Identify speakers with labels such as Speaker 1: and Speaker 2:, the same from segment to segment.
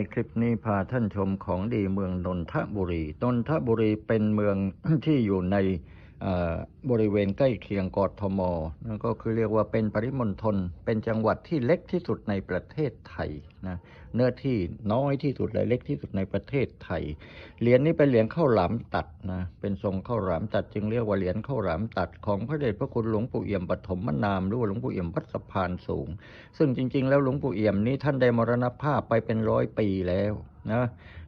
Speaker 1: ในคลิปนี้พาท่านชมของดีเมืองนนทบุรี นนทบุรีเป็นเมืองที่อยู่ใน บริเวณใกล้เคียงกทมนั่นก็คือเรียกว่าเป็นปริมณฑลเป็นจังหวัดที่เล็กที่สุดในประเทศไทยนะเนื้อที่น้อยที่สุดและเล็กที่สุดในประเทศไทย เหรียญนี้เป็นเหรียญข้าวหลามตัดนะเป็นทรงข้าวหลามตัดจึงเรียกว่าเหรียญข้าวหลามตัดของพระเดชพระคุณหลวงปู่เอี่ยมปฐมนามหรือว่าหลวงปู่เอี่ยมวัดสะพานสูง ซึ่งจริง ๆ แล้วหลวงปู่เอี่ยมนี้ท่านได้มรณภาพไปเป็นร้อยปีแล้วนะ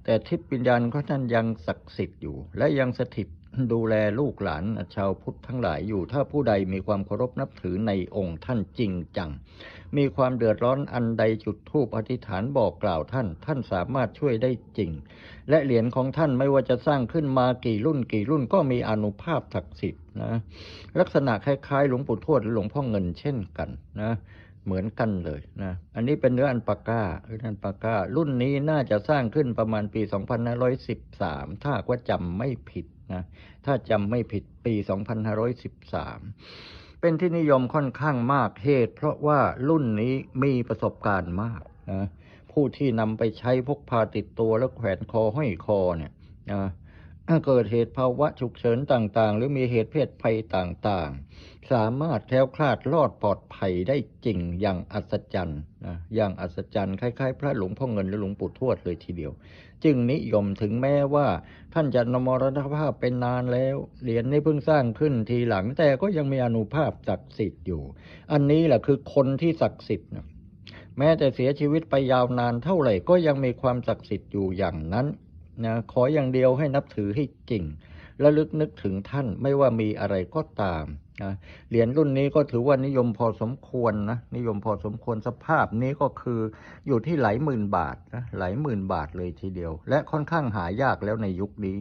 Speaker 1: แต่ทิพย์วิญญาณของท่านยังศักดิ์สิทธิ์อยู่ และยังสถิต ดูแลลูกหลานชาวพุทธทั้งหลายอยู่ ถ้าผู้ใดมีความเคารพนับถือในองค์ท่านจริงจัง มีความเดือดร้อนอันใดจุดธูปอธิษฐานบอกกล่าวท่าน ท่านสามารถช่วยได้จริง และเหรียญของท่านไม่ว่าจะสร้างขึ้นมากี่รุ่นกี่รุ่นก็มีอนุภาพศักดิ์สิทธิ์นะ ลักษณะคล้ายๆ หลวงปู่ทวดหรือหลวงพ่อเงินเช่นกันนะ เหมือนกันเลยนะ อันนี้เป็นเนื้ออันปาก้าเนื้ออันปาก้า รุ่นนี้น่าจะสร้างขึ้นประมาณปี 2513 ถ้ากว่าจำไม่ผิดนะ ถ้าจำไม่ผิดปี 2513 เป็นที่นิยมค่อนข้างมากเหตุ เพราะว่ารุ่นนี้มีประสบการณ์มากนะ ผู้ที่นำไปใช้พกพาติดตัวแล้วแขวนคอห้อยคอเนี่ยนะ ถ้าเกิดเหตุภาวะฉุกเฉินต่างๆ หรือมีเหตุเพศภัยต่างๆ สามารถแคล้วคลาดรอดปลอดภัยได้จริงอย่างอัศจรรย์นะอย่างอัศจรรย์คล้ายๆ พระหลวงพ่อเงินหรือหลวงปู่ทวดเลยทีเดียว จึงนิยมถึงแม้ว่า ท่านจะนมรณภาพเป็นนานแล้วเหรียญนี้เพิ่งสร้างขึ้นทีหลังแต่ก็ยังมีอนุภาพศักดิ์สิทธิ์อยู่ อันนี้แหละคือคนที่ศักดิ์สิทธิ์นะแม้แต่เสียชีวิตไปยาวนานเท่าไหร่ก็ยังมีความศักดิ์สิทธิ์อยู่อย่างนั้น นะขออย่างเดียวให้นับถือให้จริงและลึกนึกถึงท่านไม่ว่ามีอะไรก็ตามนะเหรียญรุ่นนี้ก็ถือว่านิยมพอสมควรนะนิยมพอสมควรสภาพนี้ก็คืออยู่ที่หลายหมื่นบาทนะหลายหมื่นบาทเลยทีเดียว และค่อนข้างหายากแล้วในยุคนี้